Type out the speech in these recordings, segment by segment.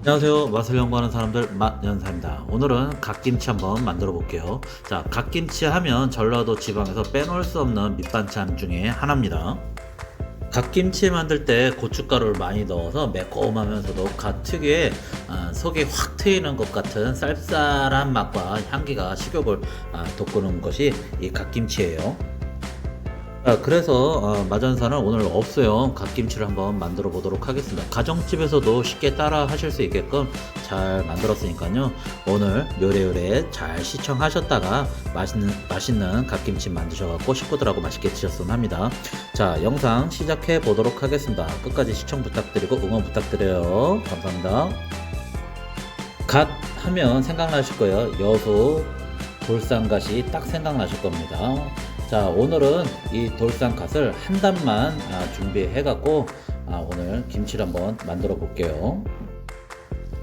안녕하세요. 맛을 연구하는 사람들 맛연사입니다. 오늘은 갓김치 한번 만들어 볼게요. 자, 갓김치 하면 전라도 지방에서 빼놓을 수 없는 밑반찬 중에 하나입니다. 갓김치 만들 때 고춧가루를 많이 넣어서 매콤하면서도 갓 특유의 아, 속이 확 트이는 것 같은 쌀쌀한 맛과 향기가 식욕을 아, 돋구는 것이 이 갓김치예요. 자, 그래서 어, 마전사는 오늘 없어요. 갓김치를 한번 만들어 보도록 하겠습니다. 가정집에서도 쉽게 따라 하실 수 있게끔 잘 만들었으니까요. 오늘 요래요래 잘 시청하셨다가 맛있는 맛있는 갓김치 만드셔갖고 식구들하고 맛있게 드셨으면 합니다. 자, 영상 시작해 보도록 하겠습니다. 끝까지 시청 부탁드리고 응원 부탁드려요. 감사합니다. 갓 하면 생각나실 거예요. 여수 돌산갓이 딱 생각나실 겁니다. 자 오늘은 이 돌산갓을 한 단만 아, 준비해 갖고 아, 오늘 김치를 한번 만들어 볼게요.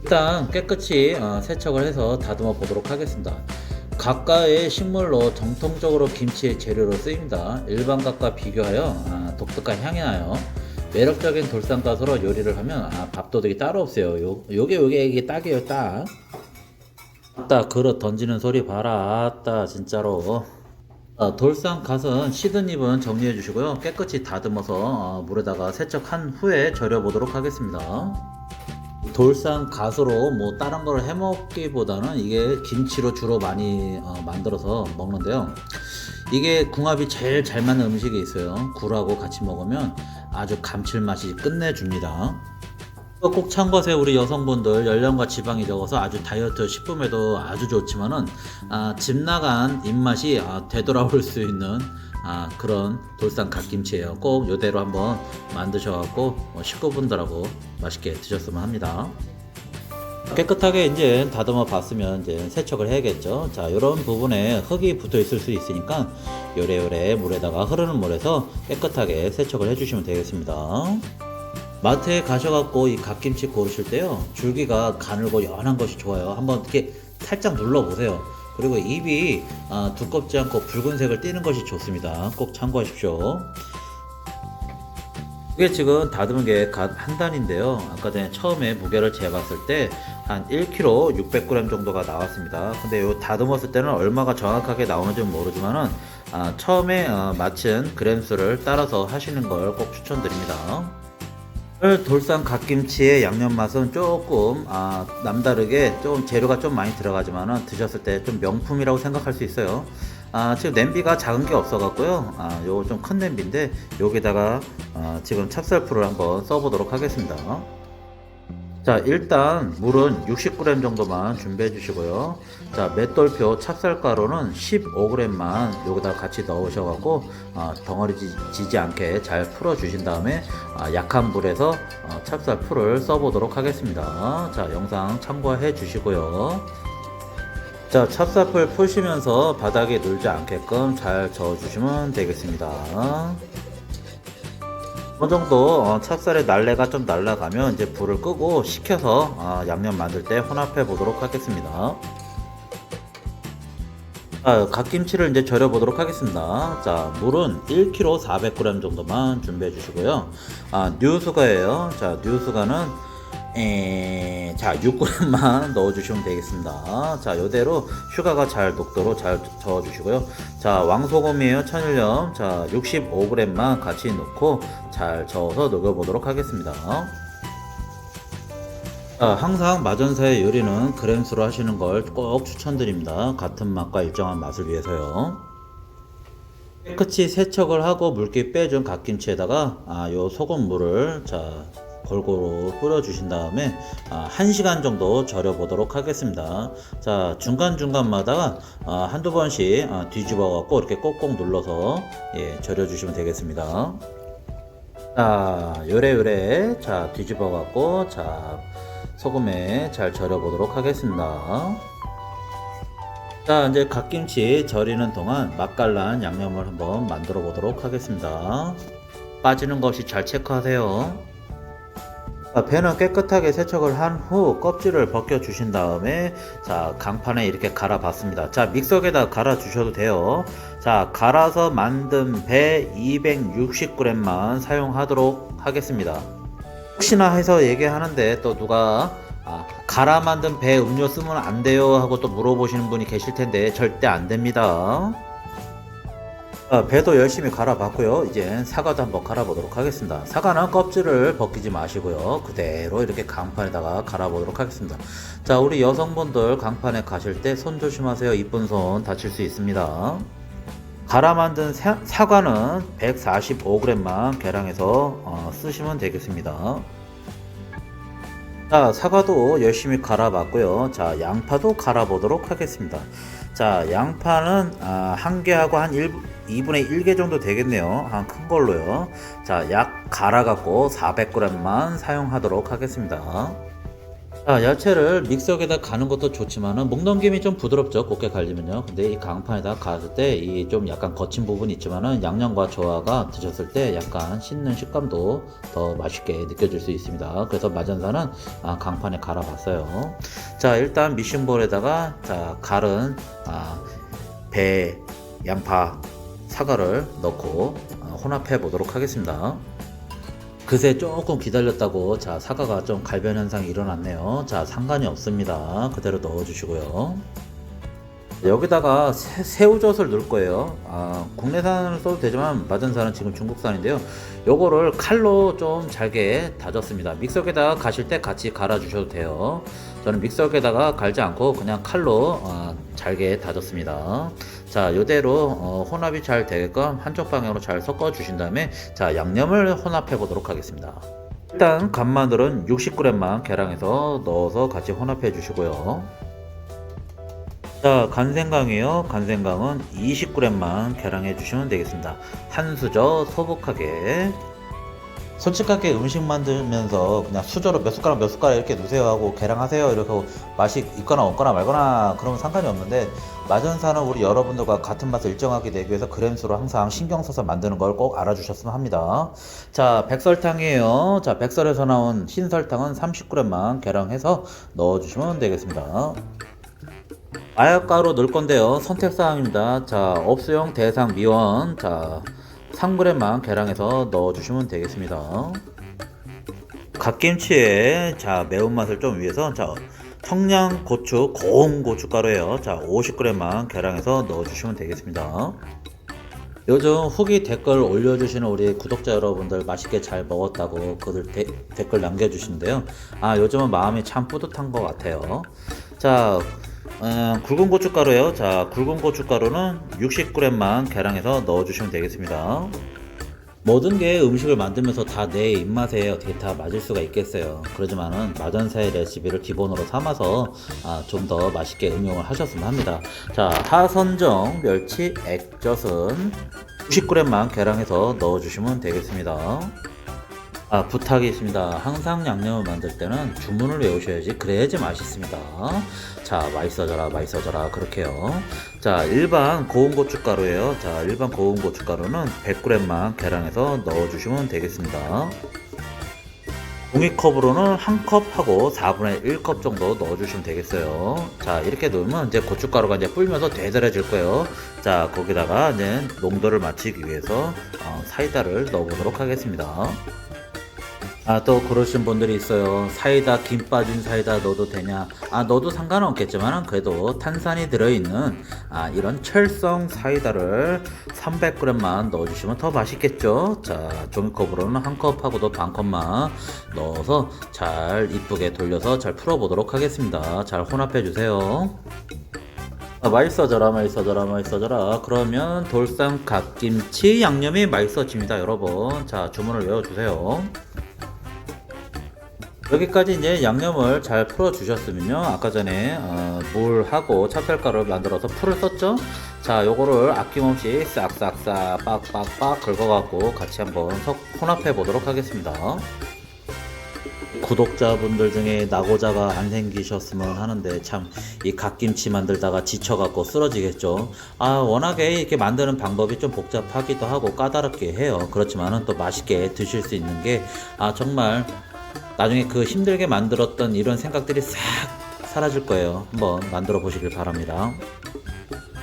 일단 깨끗이 어, 세척을 해서 다듬어 보도록 하겠습니다. 갓과의 식물로 정통적으로 김치의 재료로 쓰입니다. 일반 갓과 비교하여 아, 독특한 향이 나요. 매력적인 돌산갓으로 요리를 하면 아, 밥도둑이 따로 없어요. 요, 요게 요게 이게 딱이에요 딱. 아따 그릇 던지는 소리 봐라 아따 진짜로 어, 돌산 갓은 시든 잎은 정리해 주시고요. 깨끗이 다듬어서 어, 물에다가 세척한 후에 절여 보도록 하겠습니다. 돌산 갓으로 뭐 다른 걸 해먹기보다는 이게 김치로 주로 많이 어, 만들어서 먹는데요. 이게 궁합이 제일 잘 맞는 음식이 있어요. 굴하고 같이 먹으면 아주 감칠맛이 끝내줍니다 꼭 참고하세요. 우리 여성분들 연령과 지방이 적어서 아주 다이어트 식품에도 아주 좋지만은 아, 집 나간 입맛이 아, 되돌아올 수 있는 아, 그런 돌산 갓김치예요. 꼭 요대로 한번 만드셔갖고 뭐 식구분들하고 맛있게 드셨으면 합니다. 깨끗하게 이제 다듬어 봤으면 이제 세척을 해야겠죠. 자 이런 부분에 흙이 붙어 있을 수 있으니까 요래요래 물에다가 흐르는 물에서 깨끗하게 세척을 해주시면 되겠습니다 마트에 가셔갖고 이 갓김치 고르실 때요 줄기가 가늘고 연한 것이 좋아요. 한번 이렇게 살짝 눌러보세요. 그리고 잎이 아, 두껍지 않고 붉은색을 띠는 것이 좋습니다. 꼭 참고하십시오. 이게 지금 다듬은 게갓한 단인데요. 아까 전에 처음에 무게를 재봤을 때 한 1kg 600g 정도가 나왔습니다. 근데 요 다듬었을 때는 얼마가 정확하게 나오는지는 모르지만은 아, 처음에 어, 맞춘 그램수를 따라서 하시는 걸 꼭 추천드립니다 돌산 갓김치의 양념 맛은 조금 아, 남다르게 좀 재료가 좀 많이 들어가지만은 드셨을 때 좀 명품이라고 생각할 수 있어요. 아, 지금 냄비가 작은 게 없어 갖고요. 아, 요거 좀 큰 냄비인데 여기다가 아, 지금 찹쌀풀을 한번 써보도록 하겠습니다. 자 일단 물은 60g 정도만 준비해 주시고요. 자 맷돌표 찹쌀가루는 15g만 여기다 같이 넣으셔 갖고 어, 덩어리 지지 않게 잘 풀어 주신 다음에 어, 약한 불에서 어, 찹쌀풀을 써 보도록 하겠습니다. 자 영상 참고해 주시고요. 자 찹쌀풀 푸시면서 바닥에 눌지 않게끔 잘 저어 주시면 되겠습니다 어느 정도 어, 찹쌀의 날래가 좀 날라가면 이제 불을 끄고 식혀서 어, 양념 만들 때 혼합해 보도록 하겠습니다. 자, 갓김치를 이제 절여 보도록 하겠습니다. 자, 물은 1kg 400g 정도만 준비해 주시고요. 아, 뉴수가예요. 자, 뉴수가는 에... 자 6g만 넣어주시면 되겠습니다. 자 요대로 슈가가 잘 녹도록 잘 저어주시고요. 자 왕소금이에요 천일염. 자 65g만 같이 넣고 잘 저어서 녹여보도록 하겠습니다. 자, 항상 마전사의 요리는 그램수로 하시는 걸 꼭 추천드립니다. 같은 맛과 일정한 맛을 위해서요. 깨끗이 세척을 하고 물기 빼준 갓김치에다가 아, 요 소금물을 자 골고루 뿌려 주신 다음에 아, 1시간 정도 절여 보도록 하겠습니다. 자 중간중간마다 아, 한두 번씩 아, 뒤집어 갖고 이렇게 꼭꼭 눌러서 예, 절여 주시면 되겠습니다. 자 요래요래. 자 뒤집어 갖고 자 소금에 잘 절여 보도록 하겠습니다. 자 이제 갓김치 절이는 동안 맛깔난 양념을 한번 만들어 보도록 하겠습니다. 빠지는 것이 잘 체크하세요 자, 배는 깨끗하게 세척을 한 후 껍질을 벗겨 주신 다음에 자 강판에 이렇게 갈아 봤습니다. 자 믹서기에다 갈아 주셔도 돼요. 자 갈아서 만든 배 260g만 사용하도록 하겠습니다. 혹시나 해서 얘기하는데 또 누가 아, 갈아 만든 배 음료 쓰면 안 돼요 하고 또 물어보시는 분이 계실 텐데 절대 안 됩니다. 아, 배도 열심히 갈아봤고요. 이제 사과도 한번 갈아보도록 하겠습니다. 사과는 껍질을 벗기지 마시고요. 그대로 이렇게 강판에다가 갈아보도록 하겠습니다. 자, 우리 여성분들 강판에 가실 때 손 조심하세요. 이쁜 손 다칠 수 있습니다. 갈아 만든 사, 사과는 145g만 계량해서 어, 쓰시면 되겠습니다. 자, 사과도 열심히 갈아봤고요. 자, 양파도 갈아보도록 하겠습니다. 자, 양파는 아, 한 개하고 한 1, 2분의 1개 정도 되겠네요. 한 큰 걸로요. 자, 약 갈아갖고 400g만 사용하도록 하겠습니다. 자, 야채를 믹서기에다 가는 것도 좋지만은 목 넘김이 좀 부드럽죠. 곱게 갈리면요. 근데 이 강판에다 갔을 때 이 좀 약간 거친 부분이 있지만은 양념과 조화가 드셨을 때 약간 씹는 식감도 더 맛있게 느껴질 수 있습니다. 그래서 마전사는 아, 강판에 갈아봤어요. 자, 일단 미싱볼에다가 자, 갈은 아, 배, 양파, 사과를 넣고 아, 혼합해 보도록 하겠습니다. 그새 조금 기다렸다고 자 사과가 좀 갈변 현상이 일어났네요. 자 상관이 없습니다. 그대로 넣어주시고요. 여기다가 새, 새우젓을 넣을 거예요. 아, 국내산을 써도 되지만 마전산은 지금 중국산인데요. 요거를 칼로 좀 잘게 다졌습니다. 믹서기에다가 가실 때 같이 갈아 주셔도 돼요. 저는 믹서기에다가 갈지 않고 그냥 칼로 어, 잘게 다졌습니다 자 요대로 어, 혼합이 잘 되게끔 한쪽 방향으로 잘 섞어 주신 다음에 자 양념을 혼합해 보도록 하겠습니다. 일단 간마늘은 60g만 계량해서 넣어서 같이 혼합해 주시고요. 자 간생강이요. 간생강은 20g만 계량해 주시면 되겠습니다. 한 수저 소복하게. 솔직하게 음식 만들면서 그냥 수저로 몇 숟가락 몇 숟가락 이렇게 넣으세요 하고 계량하세요. 이렇게 하고 맛이 있거나 없거나 말거나 그러면 상관이 없는데 마전사는 우리 여러분들과 같은 맛을 일정하게 내기 위해서 그램수로 항상 신경 써서 만드는 걸 꼭 알아주셨으면 합니다. 자 백설탕이에요. 자 백설에서 나온 흰설탕은 30g만 계량해서 넣어주시면 되겠습니다. 마약가루 넣을 건데요. 선택사항입니다. 자 업수용 대상 미원. 자 3g만 계량해서 넣어주시면 되겠습니다. 갓김치의 자 매운맛을 좀 위해서 자 청양 고추 고운 고춧가루예요. 자 50g만 계량해서 넣어주시면 되겠습니다. 요즘 후기 댓글 올려주시는 우리 구독자 여러분들 맛있게 잘 먹었다고 그들 데, 댓글 남겨주시는데요. 아 요즘은 마음이 참 뿌듯한 것 같아요. 자 어, 굵은 고춧가루요. 자, 굵은 고춧가루는 60g만 계량해서 넣어주시면 되겠습니다. 모든 게 음식을 만들면서 다 내 입맛에 어떻게 다 맞을 수가 있겠어요. 그러지만은 마전사의 레시피를 기본으로 삼아서 아, 좀 더 맛있게 응용을 하셨으면 합니다. 자, 하선정 멸치 액젓은 90g만 계량해서 넣어주시면 되겠습니다. 아, 부탁이 있습니다. 항상 양념을 만들 때는 주문을 외우셔야지 그래야지 맛있습니다. 자, 맛있어져라, 맛있어져라, 그렇게요. 자, 일반 고운 고춧가루예요. 자, 일반 고운 고춧가루는 100g만 계량해서 넣어주시면 되겠습니다. 종이컵으로는 한 컵 하고 4분의 1컵 정도 넣어주시면 되겠어요. 자, 이렇게 넣으면 이제 고춧가루가 이제 불면서 되들어질 거예요. 자, 거기다가 이제 농도를 맞추기 위해서 어, 사이다를 넣어보도록 하겠습니다. 아, 또 그러신 분들이 있어요. 사이다, 김 빠진 사이다 넣어도 되냐? 아, 넣어도 상관없겠지만, 그래도 탄산이 들어있는, 아, 이런 철성 사이다를 300g만 넣어주시면 더 맛있겠죠? 자, 종이컵으로는 한 컵하고도 반 컵만 넣어서 잘 이쁘게 돌려서 잘 풀어보도록 하겠습니다. 잘 혼합해 주세요. 아, 맛있어져라 맛있어져라 맛있어져라 그러면 돌산 갓김치 양념이 맛있어집니다 여러분 자 주문을 외워주세요 여기까지 이제 양념을 잘 풀어 주셨으면요 아까 전에 어, 물하고 찹쌀가루를 만들어서 풀을 썼죠 자 요거를 아낌없이 싹싹싹 빡빡빡 긁어 갖고 같이 한번 섞 혼합해 보도록 하겠습니다 구독자분들 중에 나고자가 안 생기셨으면 하는데 참 이 갓김치 만들다가 지쳐갖고 쓰러지겠죠. 아 워낙에 이렇게 만드는 방법이 좀 복잡하기도 하고 까다롭게 해요. 그렇지만은 또 맛있게 드실 수 있는 게 아 정말 나중에 그 힘들게 만들었던 이런 생각들이 싹 사라질 거예요. 한번 만들어 보시길 바랍니다.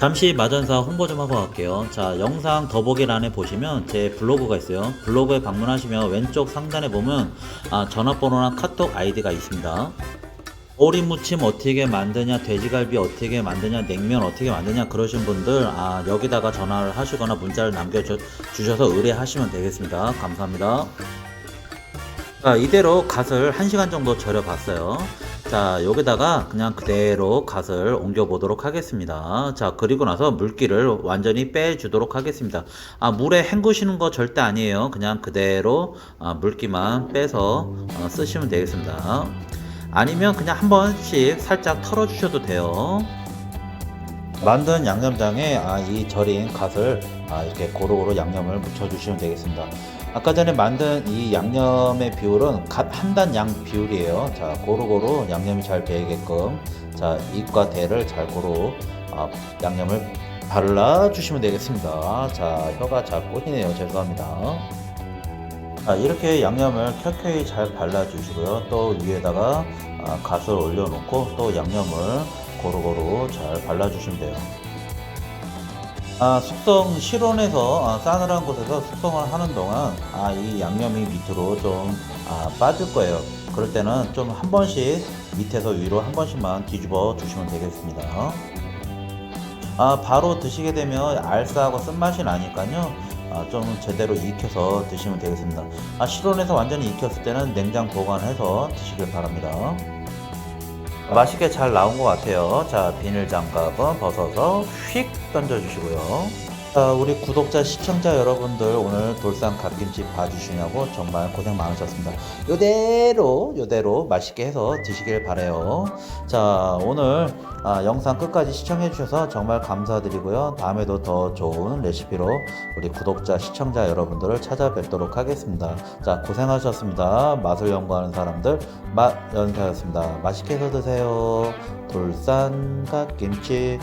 잠시 마전사 홍보 좀 하고 갈게요. 자, 영상 더보기란에 보시면 제 블로그가 있어요. 블로그에 방문하시면 왼쪽 상단에 보면 아, 전화번호나 카톡 아이디가 있습니다. 오리 무침 어떻게 만드냐, 돼지갈비 어떻게 만드냐, 냉면 어떻게 만드냐 그러신 분들 아, 여기다가 전화를 하시거나 문자를 남겨주셔서 의뢰하시면 되겠습니다. 감사합니다. 자, 이대로 갓을 1시간 정도 절여 봤어요. 자, 여기다가 그냥 그대로 갓을 옮겨 보도록 하겠습니다. 자, 그리고 나서 물기를 완전히 빼 주도록 하겠습니다. 아, 물에 헹구시는 거 절대 아니에요. 그냥 그대로 아, 물기만 빼서 어, 쓰시면 되겠습니다. 아니면 그냥 한 번씩 살짝 털어 주셔도 돼요. 만든 양념장에 아, 이 절인 갓을 아, 이렇게 고루고루 양념을 묻혀 주시면 되겠습니다. 아까 전에 만든 이 양념의 비율은 갓 한 단 양 비율이에요. 자, 고루고루 양념이 잘 배이게끔 자, 입과 대를 잘 고루 아, 양념을 발라 주시면 되겠습니다. 자, 혀가 잘 꼬이네요. 죄송합니다. 자, 이렇게 양념을 켜켜이 잘 발라 주시고요. 또 위에다가 아, 갓을 올려놓고 또 양념을 고루고루 잘 발라 주시면 돼요. 아, 숙성 실온에서 아, 싸늘한 곳에서 숙성을 하는 동안 아, 이 양념이 밑으로 좀 아, 빠질 거예요. 그럴 때는 좀 한 번씩 밑에서 위로 한 번씩만 뒤집어 주시면 되겠습니다. 아, 바로 드시게 되면 알싸하고 쓴맛이 나니까요. 아, 좀 제대로 익혀서 드시면 되겠습니다. 아, 실온에서 완전히 익혔을 때는 냉장 보관해서 드시길 바랍니다. 맛있게 잘 나온 것 같아요. 자, 비닐 장갑은 벗어서 휙 던져주시고요. 자, 우리 구독자, 시청자 여러분들 오늘 돌산 갓김치 봐주시냐고 정말 고생 많으셨습니다. 요대로, 요대로 맛있게 해서 드시길 바래요. 자, 오늘 아, 영상 끝까지 시청해 주셔서 정말 감사드리고요. 다음에도 더 좋은 레시피로 우리 구독자, 시청자 여러분들을 찾아뵙도록 하겠습니다. 자, 고생하셨습니다. 맛을 연구하는 사람들, 맛 연사였습니다. 맛있게 해서 드세요. 돌산 갓김치